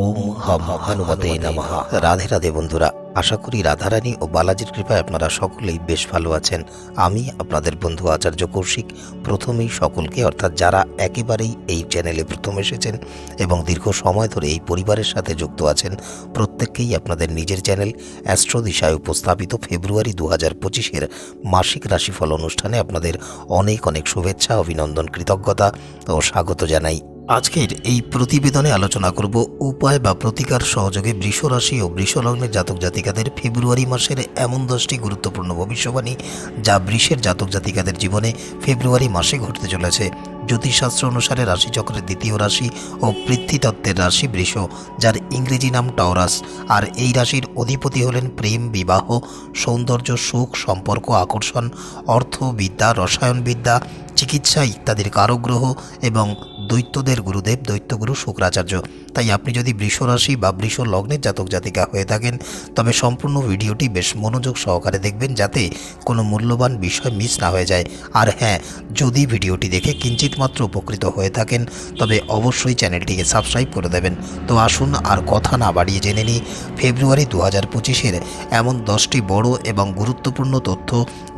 ওম হম হনুমতে নমঃ। রাধে রাধে বন্ধুরা, আশা করি রাধারানী ও বালাজির কৃপায় আপনারা সকলেই বেশ ভালো আছেন। আমি আপনাদের বন্ধু আচার্য কৌশিক, প্রথমেই সকলকে অর্থাৎ যারা একেবারেই এই চ্যানেলে প্রথম এসেছেন এবং দীর্ঘ সময় ধরে এই পরিবারের সাথে যুক্ত আছেন, প্রত্যেককেই আপনাদের নিজের চ্যানেল অ্যাস্ট্রো দিশায় উপস্থাপিত ফেব্রুয়ারি দু হাজার পঁচিশের মাসিক রাশিফল অনুষ্ঠানে আপনাদের অনেক অনেক শুভেচ্ছা, অভিনন্দন, কৃতজ্ঞতা ও স্বাগত জানাই। আজকের এই প্রতিবেদনে আলোচনা করব উপায় বা প্রতিকার সহযোগে বৃষ রাশি ও বৃষ লগ্নের জাতক জাতিকাদের ফেব্রুয়ারি মাসের এমন দশটি গুরুত্বপূর্ণ ভবিষ্যবাণী যা বৃষের জাতক জাতিকাদের জীবনে ফেব্রুয়ারি মাসে ঘটতে চলেছে। জ্যোতিষশাস্ত্র অনুসারে রাশিচক্রের দ্বিতীয় রাশি ও পৃথ্বীতত্ত্বের রাশি বৃষ, যার ইংরেজি নাম টরাস আর এই রাশির অধিপতি হলেন প্রেম, বিবাহ, সৌন্দর্য, সুখ, সম্পর্ক, আকর্ষণ অর্থ বিদ্যা রসায়নবিদ্যা, চিকিৎসা ইত্যাদির কারগ্রহ এবং দৈত্যদের গুরুদেব দৈত্যগুরু শুক্রাচার্য। তাই আপনি যদি বৃষ রাশি বা বৃষ লগ্নের জাতক জাতিকা হয়ে থাকেন, তবে সম্পূর্ণ ভিডিওটি বেশ মনোযোগ সহকারে দেখবেন যাতে কোনো মূল্যবান বিষয় মিস না হয়ে যায়। আর হ্যাঁ যদি ভিডিওটি দেখে কিঞ্চিত মাত্র উপকৃত হয়ে থাকেন, তবে অবশ্যই চ্যানেলটিকে সাবস্ক্রাইব করে দেবেন। তো আসুন আর কথা না বাড়িয়ে জেনে নিই, ফেব্রুয়ারি দু হাজার পঁচিশের এমন দশটি বড় এবং গুরুত্বপূর্ণ তথ্য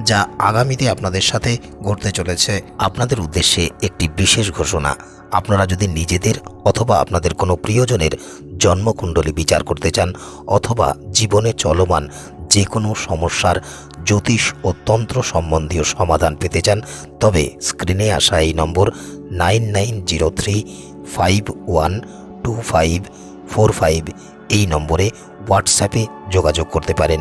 যা আগামীতে আপনাদের সাথে ঘটতে চলেছে। আপনাদের উদ্দেশ্যে একটি বিশেষ ঘোষণা, আপনারা যদি নিজেদের অথবা আপনাদের কোনো প্রিয়জনের জন্মকুণ্ডলী বিচার করতে চান অথবা জীবনে চলমান যে কোনো সমস্যার জ্যোতিষ ও তন্ত্র সম্বন্ধীয় সমাধান পেতে চান, তবে স্ক্রিনে আসা এই number nine nine zero three five one two five four five এই নম্বরে হোয়াটসঅ্যাপে যোগাযোগ করতে পারেন।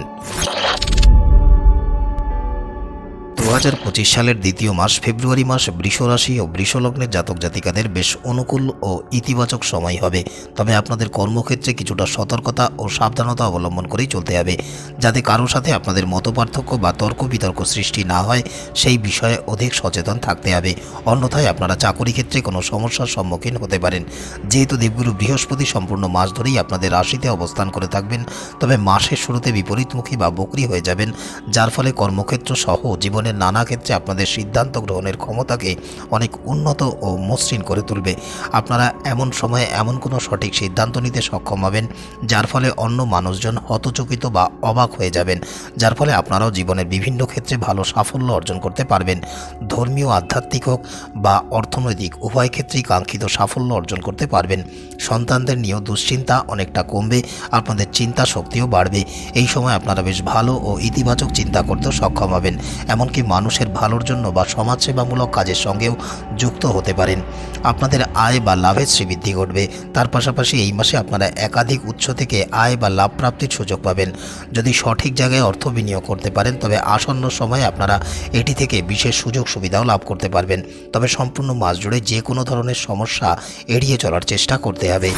দু হাজার পঁচিশ সালের দ্বিতীয় মাস ফেব্রুয়ারি মাস বৃষ রাশি ও বৃষ লগ্নের জাতক জাতিকাদের বেশ অনুকূল ও ইতিবাচক সময় হবে। তবে আপনাদের কর্মক্ষেত্রে কিছুটা সতর্কতা ও সাবধানতা অবলম্বন করেই চলতে হবে। যাতে কারও সাথে আপনাদের মতপার্থক্য বা তর্ক বিতর্ক সৃষ্টি না হয়, সেই বিষয়ে অধিক সচেতন থাকতে হবে। অন্যথায় আপনারা চাকরি ক্ষেত্রে কোনো সমস্যার সম্মুখীন হতে পারেন। যেহেতু দেবগুরু বৃহস্পতি সম্পূর্ণ মাস ধরেই আপনাদের রাশিতে অবস্থান করে থাকবেন, তবে মাসের শুরুতে বিপরীতমুখী বা বকরি হয়ে যাবেন, যার ফলে কর্মক্ষেত্র সহ জীবনের নানা ক্ষেত্রে আপনাদের সিদ্ধান্ত গ্রহণের ক্ষমতাকে অনেক উন্নত ও মসৃণ করে তুলবে। আপনারা এমন সময়ে এমন কোনো সঠিক সিদ্ধান্ত নিতে সক্ষম হবেন, যার ফলে অন্য মানুষজন হতচকিত বা অবাক হয়ে যাবেন, যার ফলে আপনারাও জীবনের বিভিন্ন ক্ষেত্রে ভালো সাফল্য অর্জন করতে পারবেন। ধর্মীয়, আধ্যাত্মিক হোক বা অর্থনৈতিক, উভয় ক্ষেত্রেই কাঙ্ক্ষিত সাফল্য অর্জন করতে পারবেন। সন্তানদের নিয়েও দুশ্চিন্তা অনেকটা কমবে, আপনাদের চিন্তা শক্তিও বাড়বে। এই সময় আপনারা বেশ ভালো ও ইতিবাচক চিন্তা করতেও সক্ষম হবেন। এমনকি মানুষের ভালোর জন্য বা সমাজসেবামূলক কাজের সঙ্গেও যুক্ত হতে পারেন। আপনাদের আয় বা লাভের শ্রীবৃদ্ধি ঘটবে। তার পাশাপাশি এই মাসে আপনারা একাধিক উৎস থেকে আয় বা লাভ প্রাপ্তির সুযোগ পাবেন। যদি সঠিক জায়গায় অর্থ বিনিয়োগ করতে পারেন, তবে আসন্ন সময়ে আপনারা এটি থেকে বিশেষ সুযোগ সুবিধাও লাভ করতে পারবেন। তবে সম্পূর্ণ মাস জুড়ে যে কোনো ধরনের সমস্যা এড়িয়ে চলার চেষ্টা করতে হবে।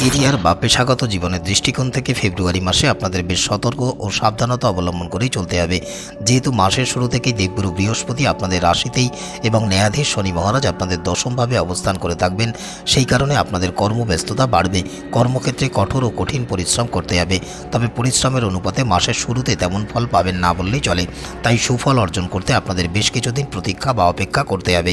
কেরিয়ার বা পেশাগত জীবনের দৃষ্টিকোণ থেকে ফেব্রুয়ারি মাসে আপনাদের বেশ সতর্ক ও সাবধানতা অবলম্বন করেই চলতে হবে। যেহেতু মাসের শুরু থেকেই দেবগুরু বৃহস্পতি আপনাদের রাশিতেই এবং ন্যায়াধীশ শনি মহারাজ আপনাদের দশমভাবে অবস্থান করে থাকবেন, সেই কারণে আপনাদের কর্মব্যস্ততা বাড়বে। কর্মক্ষেত্রে কঠোর ও কঠিন পরিশ্রম করতে হবে। তবে পরিশ্রমের অনুপাতে মাসের শুরুতে তেমন ফল পাবেন না বললেই চলে। তাই সুফল অর্জন করতে আপনাদের বেশ কিছুদিন প্রতীক্ষা বা অপেক্ষা করতে হবে।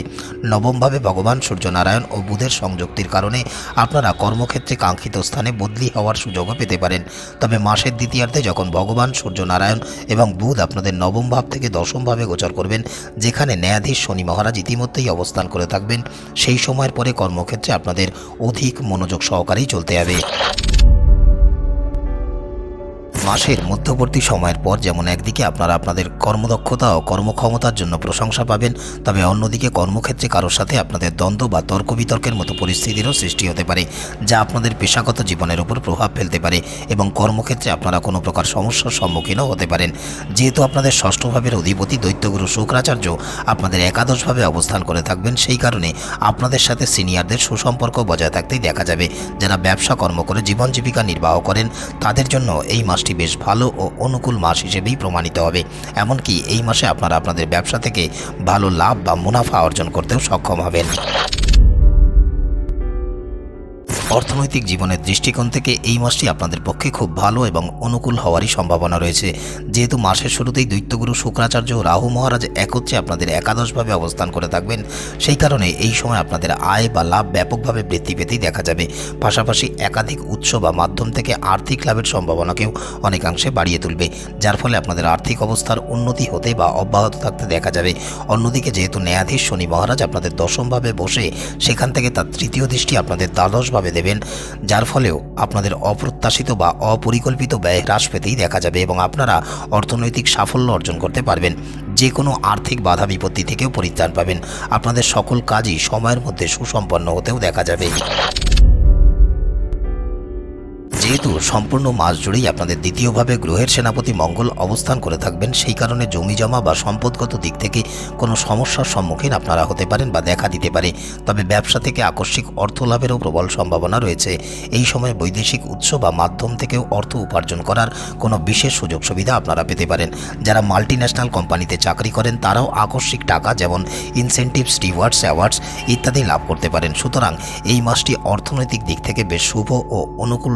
নবমভাবে ভগবান সূর্যনারায়ণ ও বুধের সংযুক্তির কারণে আপনারা কর্মক্ষেত্রে কাঙ্ক্ষিত স্থানে বদলি হওয়ার সুযোগও পেতে পারেন। তবে মাসের দ্বিতীয়ার্ধে যখন ভগবান সূর্যনারায়ণ এবং বুধ আপনাদের নবম ভাব থেকে দশম ভাবে গোচর করবেন, যেখানে ন্যায়াধীশ শনি মহারাজ ইতিমধ্যেই অবস্থান করে থাকবেন, সেই সময়ের পরে কর্মক্ষেত্রে আপনাদের অধিক মনোযোগ সহকারেই চলতে হবে। মাসের মধ্যবর্তী সময়ের পর যেমন একদিকে আপনারা আপনাদের কর্মদক্ষতা ও কর্মক্ষমতার জন্য প্রশংসা পাবেন, তবে অন্যদিকে কর্মক্ষেত্রে কারোর সাথে আপনাদের দ্বন্দ্ব বা তর্ক বিতর্কের মতো পরিস্থিতিরও সৃষ্টি হতে পারে, যা আপনাদের পেশাগত জীবনের উপর প্রভাব ফেলতে পারে এবং কর্মক্ষেত্রে আপনারা কোনো প্রকার সমস্যার সম্মুখীনও হতে পারেন। যেহেতু আপনাদের ষষ্ঠ ভাবের অধিপতি দৈত্যগুরু শুক্রাচার্য আপনাদের একাদশভাবে অবস্থান করে থাকবেন, সেই কারণে আপনাদের সাথে সিনিয়রদের সুসম্পর্ক বজায় থাকতেই দেখা যাবে। যারা ব্যবসা কর্ম করে জীবন জীবিকা নির্বাহ করেন, তাদের জন্য এই মাসটি বেশ ভালো ও অনুকূল মাস হিসেবেই প্রমাণিত হবে। এমনকি এই মাসে আপনারা আপনাদের ব্যবসা থেকে ভালো লাভ বা মুনাফা অর্জন করতেও সক্ষম হবেন। অর্থনৈতিক জীবনের দৃষ্টিকোণ থেকে এই মাসটি আপনাদের পক্ষে খুব ভালো এবং অনুকূল হওয়ারই সম্ভাবনা রয়েছে। যেহেতু মাসের শুরুতেই দৈত্যগুরু শুক্রাচার্য রাহু মহারাজ একত্রে আপনাদের একাদশভাবে অবস্থান করে থাকবেন, সেই কারণে এই সময় আপনাদের আয় বা লাভ ব্যাপকভাবে বৃদ্ধি পেতেই দেখা যাবে। পাশাপাশি একাধিক উৎস বা মাধ্যম থেকে আর্থিক লাভের সম্ভাবনাকেও অনেকাংশে বাড়িয়ে তুলবে, যার ফলে আপনাদের আর্থিক অবস্থার উন্নতি হতে বা অব্যাহত থাকতে দেখা যাবে। অন্যদিকে যেহেতু ন্যায়াধীশ শনি মহারাজ আপনাদের দশমভাবে বসে, সেখান থেকে তার তৃতীয় দৃষ্টি আপনাদের দ্বাদশভাবে দেবেন, যার ফলেও আপনাদের অপ্রত্যাশিত বা অপরিকল্পিত ব্যয় হ্রাস পেতেই দেখা যাবে এবং আপনারা অর্থনৈতিক সাফল্য অর্জন করতে পারবেন। যে কোনো আর্থিক বাধা বিপত্তি থেকেও পরিত্রাণ পাবেন। আপনাদের সকল কাজই সময়ের মধ্যে সুসম্পন্ন হতেও দেখা যাবে। যেহেতু সম্পূর্ণ মাস জুড়েই আপনাদের দ্বিতীয়ভাবে গ্রহের সেনাপতি মঙ্গল অবস্থান করে থাকবেন, সেই কারণে জমি জমা বা সম্পদগত দিক থেকে কোনো সমস্যার সম্মুখীন আপনারা হতে পারেন বা দেখা দিতে পারে। তবে ব্যবসা থেকে আকস্মিক অর্থ লাভেরও প্রবল সম্ভাবনা রয়েছে। এই সময় বৈদেশিক উৎস বা মাধ্যম থেকেও অর্থ উপার্জন করার কোনো বিশেষ সুযোগ সুবিধা আপনারা পেতে পারেন। যারা মাল্টি ন্যাশনাল কোম্পানিতে চাকরি করেন, তারাও আকস্মিক টাকা যেমন ইনসেন্টিভ স্টিওয়ার্ডস অ্যাওয়ার্ডস ইত্যাদি লাভ করতে পারেন। সুতরাং এই মাসটি অর্থনৈতিক দিক থেকে বেশ শুভ ও অনুকূল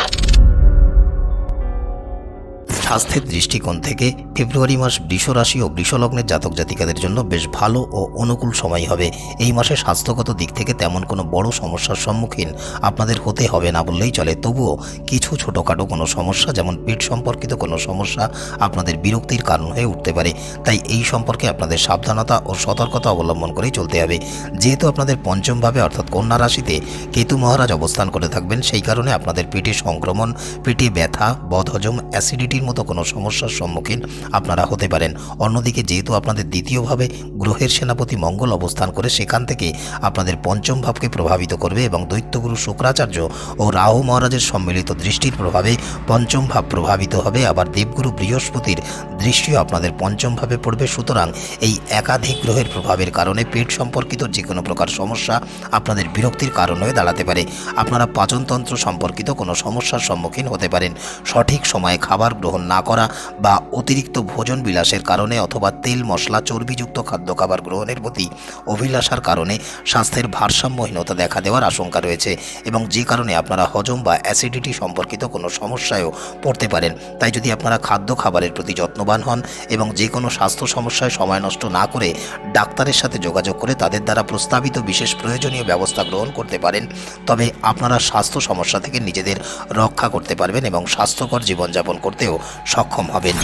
স্বাস্থ্যের দৃষ্টিকোণ থেকে ফেব্রুয়ারি মাস বৃষ রাশি ও বৃষলগ্নের জাতক জাতিকাদের জন্য বেশ ভালো ও অনুকূল সময় হবে। এই মাসে স্বাস্থ্যগত দিক থেকে তেমন কোনো বড় সমস্যার সম্মুখীন আপনাদের হতে হবে না বললেই চলে। তবুও কিছু ছোটোখাটো কোনো সমস্যা, যেমন পেট সম্পর্কিত কোনো সমস্যা আপনাদের বিরক্তির কারণ হয়ে উঠতে পারে। তাই এই সম্পর্কে আপনাদের সাবধানতা ও সতর্কতা অবলম্বন করেই চলতে হবে। যেহেতু আপনাদের পঞ্চমভাবে, অর্থাৎ কন্যা রাশিতে কেতু মহারাজ অবস্থান করে থাকবেন, সেই কারণে আপনাদের পেটে সংক্রমণ, পেটে ব্যথা, বদহজম, অ্যাসিডিটির মতো কোনো সমস্যার সম্মুখীন আপনারা হতে পারেন। অন্যদিকে যেহেতু আপনাদের দ্বিতীয়ভাবে গ্রহের সেনাপতি মঙ্গল অবস্থান করে সেখান থেকে আপনাদের পঞ্চম ভাবকে প্রভাবিত করবে এবং দৈত্যগুরু শুক্রাচার্য ও রাহু মহারাজের সম্মিলিত দৃষ্টির প্রভাবে পঞ্চম ভাব প্রভাবিত হবে। আবার দেবগুরু বৃহস্পতির দৃষ্টিও আপনাদের পঞ্চম ভাবে পড়বে। সুতরাং এই একাধিক গ্রহের প্রভাবের কারণে পেট সম্পর্কিত যে কোনো প্রকার সমস্যা আপনাদের বিরক্তির কারণ হয়ে দাঁড়াতে পারে। আপনারা পাচনতন্ত্র সম্পর্কিত কোনো সমস্যার সম্মুখীন হতে পারেন। সঠিক সময়ে খাবার গ্রহণ না করা বা অতিরিক্ত ভোজন বিলাসের কারণে অথবা তেল, মশলা, চর্বিযুক্ত খাদ্য খাবার গ্রহণের প্রতি অভিলাষার কারণে স্বাস্থ্যের ভারসাম্যহীনতা দেখা দেওয়ার আশঙ্কা রয়েছে এবং যে কারণে আপনারা হজম বা অ্যাসিডিটি সম্পর্কিত কোনো সমস্যায়ও পড়তে পারেন। তাই যদি আপনারা খাদ্য খাবারের প্রতি যত্নবান হন এবং যে কোনো স্বাস্থ্য সমস্যায় সময় নষ্ট না করে ডাক্তারের সাথে যোগাযোগ করে তাদের দ্বারা প্রস্তাবিত বিশেষ প্রয়োজনীয় ব্যবস্থা গ্রহণ করতে পারেন, তবে আপনারা স্বাস্থ্য সমস্যা থেকে নিজেদের রক্ষা করতে পারবেন এবং স্বাস্থ্যকর জীবনযাপন করতেও সক্ষম হবেন।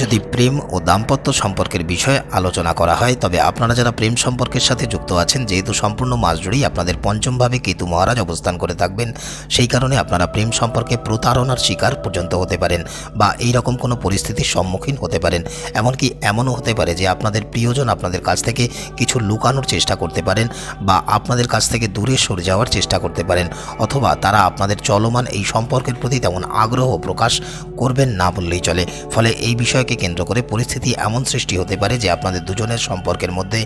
যদি প্রেম ও দাম্পত্য সম্পর্কের বিষয়ে আলোচনা করা হয়, তবে আপনারা যারা প্রেম সম্পর্কের সাথে যুক্ত আছেন, যেহেতু সম্পূর্ণ মাস জুড়েই আপনাদের পঞ্চমভাবে কেতু মহারাজ অবস্থান করে থাকবেন, সেই কারণে আপনারা প্রেম সম্পর্কে প্রতারণার শিকার পর্যন্ত হতে পারেন বা এই রকম কোনো পরিস্থিতির সম্মুখীন হতে পারেন। এমনকি এমনও হতে পারে যে আপনাদের প্রিয়জন আপনাদের কাছ থেকে কিছু লুকানোর চেষ্টা করতে পারেন বা আপনাদের কাছ থেকে দূরে সরে যাওয়ার চেষ্টা করতে পারেন, অথবা তারা আপনাদের চলমান এই সম্পর্কের প্রতি তেমন আগ্রহ প্রকাশ করবেন না বললেই চলে। ফলে এই বিষয়কে কেন্দ্র করে পরিস্থিতি এমন সৃষ্টি হতে পারে যে আপনাদের দুজনের সম্পর্কের মধ্যে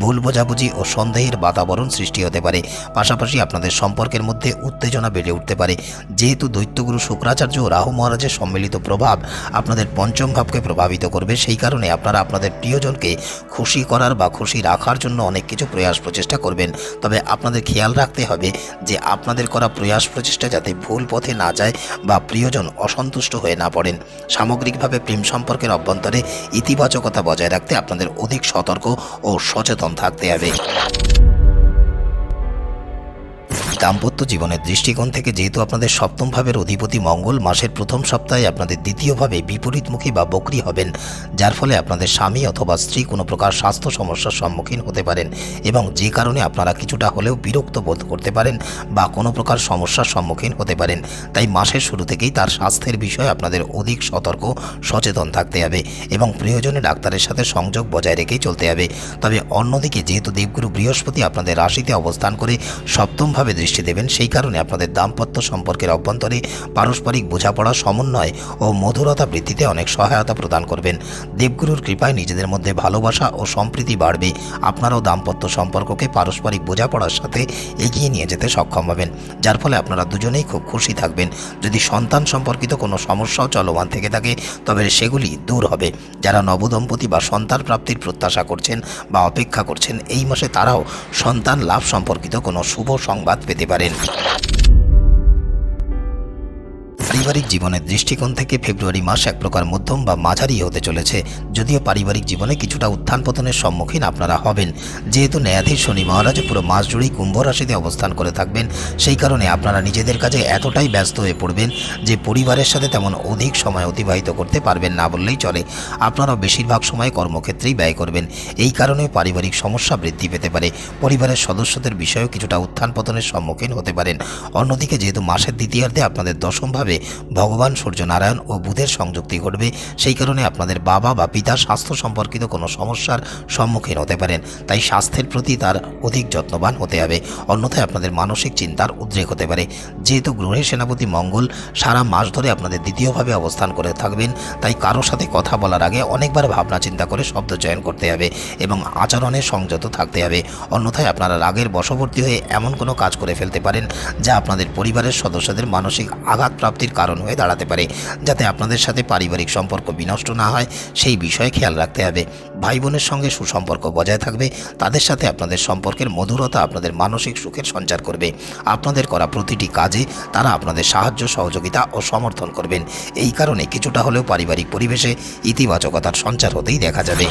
ভুল বোঝাবুঝি ও সন্দেহের বাতাবরণ সৃষ্টি হতে পারে। পাশাপাশি আপনাদের সম্পর্কের মধ্যে উত্তেজনা বেড়ে উঠতে পারে। যেহেতু দৈত্যগুরু শুক্রাচার্য ও রাহু মহারাজের সম্মিলিত প্রভাব আপনাদের পঞ্চম ভাবকে প্রভাবিত করবে, সেই কারণে আপনারা আপনাদের প্রিয়জনকে খুশি করার বা খুশি রাখার জন্য অনেক কিছু প্রয়াস প্রচেষ্টা করবেন। তবে আপনাদের খেয়াল রাখতে হবে যে আপনাদের করা প্রয়াস প্রচেষ্টা যাতে ভুল পথে না যায় বা প্রিয়জন অসন্তুষ্ট হয়ে না পড়েন। সামগ্রিকভাবে প্রেম সম্পর্কের অভ্যন্তরে ইতিবাচকতা বজায় রাখতে আপনাদের অধিক সতর্ক ও সচেতন থাকতে হবে। দাম্পত্য জীবনের দৃষ্টিকোণ থেকে যেহেতু আপনাদের সপ্তম ভাবের অধিপতি মঙ্গল, মাসের প্রথম সপ্তাহে আপনাদের দ্বিতীয়ভাবে বিপরীতমুখী বা বকরি হবেন, যার ফলে আপনাদের স্বামী অথবা স্ত্রী কোনো প্রকার স্বাস্থ্য সমস্যার সম্মুখীন হতে পারেন এবং যে কারণে আপনারা কিছুটা হলেও বিরক্ত বোধ করতে পারেন বা কোনো প্রকার সমস্যার সম্মুখীন হতে পারেন। তাই মাসের শুরু থেকেই তার স্বাস্থ্যের বিষয়ে আপনাদের অধিক সতর্ক, সচেতন থাকতে হবে এবং প্রয়োজনে ডাক্তারের সাথে সংযোগ বজায় রেখেই চলতে হবে। তবে অন্যদিকে যেহেতু দেবগুরু বৃহস্পতি আপনাদের রাশিতে অবস্থান করে সপ্তমভাবে দৃষ্টি দেবেন। সেই কারণে আপনাদের দাম্পত্য সম্পর্কের অভ্যন্তরে পারস্পরিক বোঝাপড়া, সমন্বয় ও মধুরতা বৃদ্ধিতে অনেক সহায়তা প্রদান করবেন। দেবগুরুর কৃপায় নিজেদের মধ্যে ভালোবাসা ও সম্প্রীতি বাড়বে। আপনারাও দাম্পত্য সম্পর্ককে পারস্পরিক বোঝাপড়ার সাথে এগিয়ে নিয়ে যেতে সক্ষম হবেন। যার ফলে আপনারা দুজনেই খুব খুশি থাকবেন। যদি সন্তান সম্পর্কিত কোনো সমস্যাও চলমান থেকে থাকে, তবে সেগুলি দূর হবে। যারা নবদম্পতি বা সন্তান প্রাপ্তির প্রত্যাশা করছেন বা অপেক্ষা করছেন, এই মাসে তারাও সন্তান লাভ সম্পর্কিত কোনো শুভ সংবাদ পেতে পারেন। পারিবারিক জীবনের দৃষ্টিকোণ থেকে ফেব্রুয়ারি মাস এক প্রকার মধ্যম বা মাঝারি হতে চলেছে। যদিও পারিবারিক জীবনে কিছুটা উত্থান পতনের সম্মুখীন আপনারা হবেন। যেহেতু ন্যায়াধীশ শনি মহারাজ পুরো মাস জুড়েই কুম্ভ রাশিতে অবস্থান করে থাকবেন, সেই কারণে আপনারা নিজেদের কাজে এতটাই ব্যস্ত হয়ে পড়বেন যে পরিবারের সাথে তেমন অধিক সময় অতিবাহিত করতে পারবেন না বললেই চলে। আপনারা বেশিরভাগ সময় কর্মক্ষেত্রেই ব্যয় করবেন। এই কারণে পারিবারিক সমস্যা বৃদ্ধি পেতে পারে। পরিবারের সদস্যদের বিষয়েও কিছুটা উত্থান পতনের সম্মুখীন হতে পারেন। অন্যদিকে যেহেতু মাসের দ্বিতীয়ার্ধে আপনাদের দশমভাবে ভগবান সূর্যনারায়ণ ও বুধের সংযুক্তি ঘটবে। সেই কারণে আপনাদের বাবা বা পিতার স্বাস্থ্য সম্পর্কিত কোনো সমস্যার সম্মুখীন হতে পারেন। তাই স্বাস্থ্যের প্রতি তার অধিক যত্নবান হতে হবে। অন্যথায় আপনাদের মানসিক চিন্তার উদ্রেক হতে পারে। যেহেতু গ্রহের সেনাপতি মঙ্গল সারা মাস ধরে আপনাদের দ্বিতীয়ভাবে অবস্থান করে থাকবেন, তাই কারোর সাথে কথা বলার আগে অনেকবার ভাবনা চিন্তা করে শব্দ চয়ন করতে হবে এবং আচরণে সংযত থাকতে হবে। অন্যথায় আপনারা রাগের বশবর্তী হয়ে এমন কোনো কাজ করে ফেলতে পারেন যা আপনাদের পরিবারের সদস্যদের মানসিক আঘাত প্রাপ্তির কারণ হয়ে দাঁড়াতে পারে, যাতে আপনাদের সাথে পারিবারিক সম্পর্ক বিনষ্ট না হয়, সেই বিষয়ে খেয়াল রাখতে হবে। ভাই বোনের সঙ্গে সুসম্পর্ক বজায় থাকবে, তাদের সাথে আপনাদের সম্পর্কের মধুরতা আপনাদের মানসিক সুখের সঞ্চার করবে। আপনাদের করা প্রতিটি কাজে তারা আপনাদের সাহায্য, সহযোগিতা ও সমর্থন করবেন। এই কারণে কিছুটা হলেও পারিবারিক পরিবেশে ইতিবাচকতার সঞ্চার হতেই দেখা যাবে।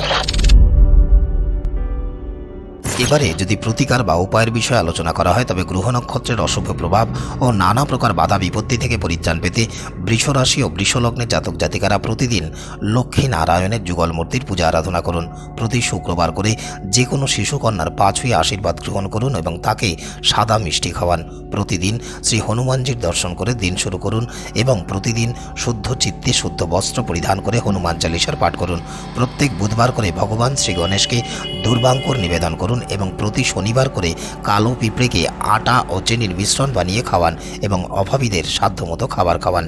এবারে যদি প্রতিকার বা উপায়ের বিষয়ে আলোচনা করা হয়, তবে গ্রহ নক্ষত্রের অশুভ প্রভাব ও নানা প্রকার বাধা বিপত্তি থেকে পরিত্রাণ পেতে বৃষরাশি ও বৃষলগ্নের জাতক জাতিকারা প্রতিদিন লক্ষ্মী নারায়ণের যুগল মূর্তির পূজা আরাধনা করুন। প্রতি শুক্রবার করে যে কোনো শিশুকন্যার পা ছুঁয়ে আশীর্বাদ গ্রহণ করুন এবং তাকে সাদা মিষ্টি খাওয়ান। প্রতিদিন শ্রী হনুমানজির দর্শন করে দিন শুরু করুন এবং প্রতিদিন শুদ্ধ চিত্তে শুদ্ধ বস্ত্র পরিধান করে হনুমান চালিসার পাঠ করুন। প্রত্যেক বুধবার করে ভগবান শ্রী গণেশকে দুর্বাঙ্কুর নিবেদন করুন এবং প্রতি শনিবার করে কালো পিঁপড়েকে আটা ও চেনির মিশ্রণ বানিয়ে খাওয়ান এবং অভাবীদের সাধ্যমতো খাবার খাওয়ান।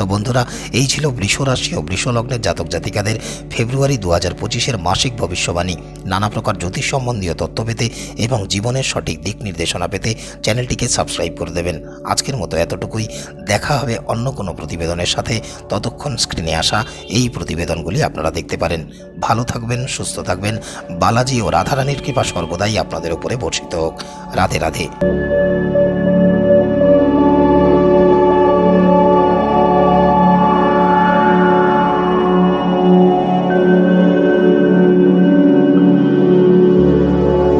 তো বন্ধুরা, এই ছিল বৃষরাশি ও বৃষলগ্নের জাতক জাতিকাদের ফেব্রুয়ারি দু হাজার পঁচিশের মাসিক ভবিষ্যবাণী। নানা প্রকার জ্যোতিষ সম্বন্ধীয় তথ্য পেতে এবং জীবনের সঠিক দিক নির্দেশনা পেতে চ্যানেলটিকে সাবস্ক্রাইব করে দেবেন। আজকের মতো এতটুকুই। দেখা হবে অন্য কোনো প্রতিবেদনের সাথে। ততক্ষণ স্ক্রিনে আসা এই প্রতিবেদনগুলি আপনারা দেখতে পারেন। ভালো থাকবেন, সুস্থ থাকবেন। বালাজি ও রাধারানীর কৃপা সর্বদাই আপনাদের উপরে বর্ষিত হোক। রাধে রাধে।